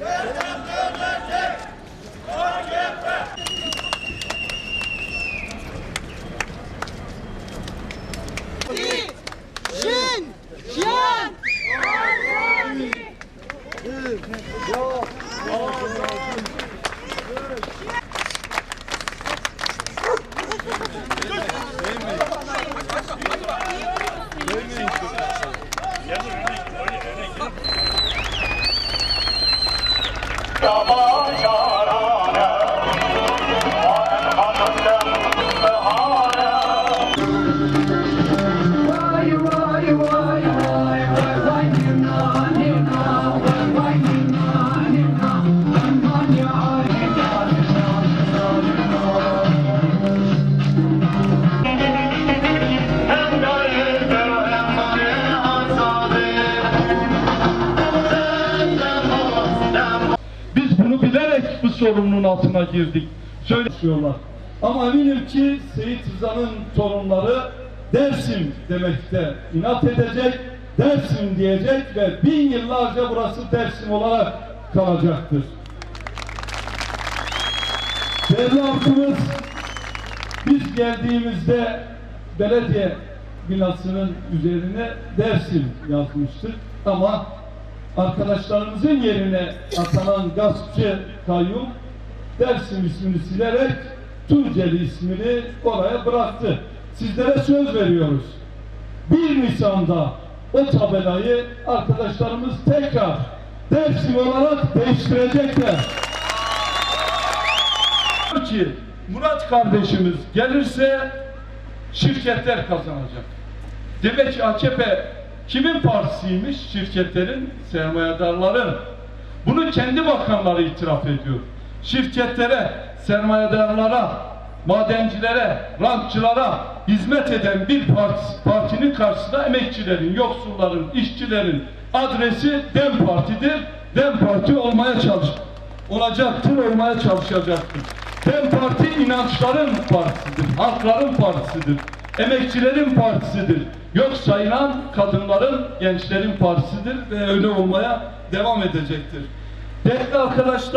Yeah. Biz bunu bilerek bu sorunun altına girdik. Söylüyorlar. Ama eminim ki Seyit Rıza'nın torunları Dersim demekte inat edecek, Dersim diyecek ve bin yıllarca burası Dersim olarak kalacaktır. Değerli biz geldiğimizde belediye binasının üzerine Dersim yazmıştık ama arkadaşlarımızın yerine atanan gaspçı kayyum Dersim ismini silerek Tunceli ismini oraya bıraktı. Sizlere söz veriyoruz. 1 Nisan'da o tabelayı arkadaşlarımız tekrar Dersim olarak değiştirecekler. Ki Murat kardeşimiz gelirse şirketler kazanacak. Demek ki AKP kimin partisiymiş? Şirketlerin, sermayedarların. Bunu kendi bakanları itiraf ediyor. Şirketlere, sermayedarlara, madencilere, rantçılara hizmet eden bir parti, partinin karşısında emekçilerin, yoksulların, işçilerin adresi DEM Parti'dir. DEM Parti olmaya çalış olacaktır, olmaya çalışacaktır. DEM Parti inançların partisidir, halkların partisidir, emekçilerin partisidir. Yok sayılan kadınların, gençlerin partisidir ve öyle olmaya devam edecektir. Değerli arkadaşlar,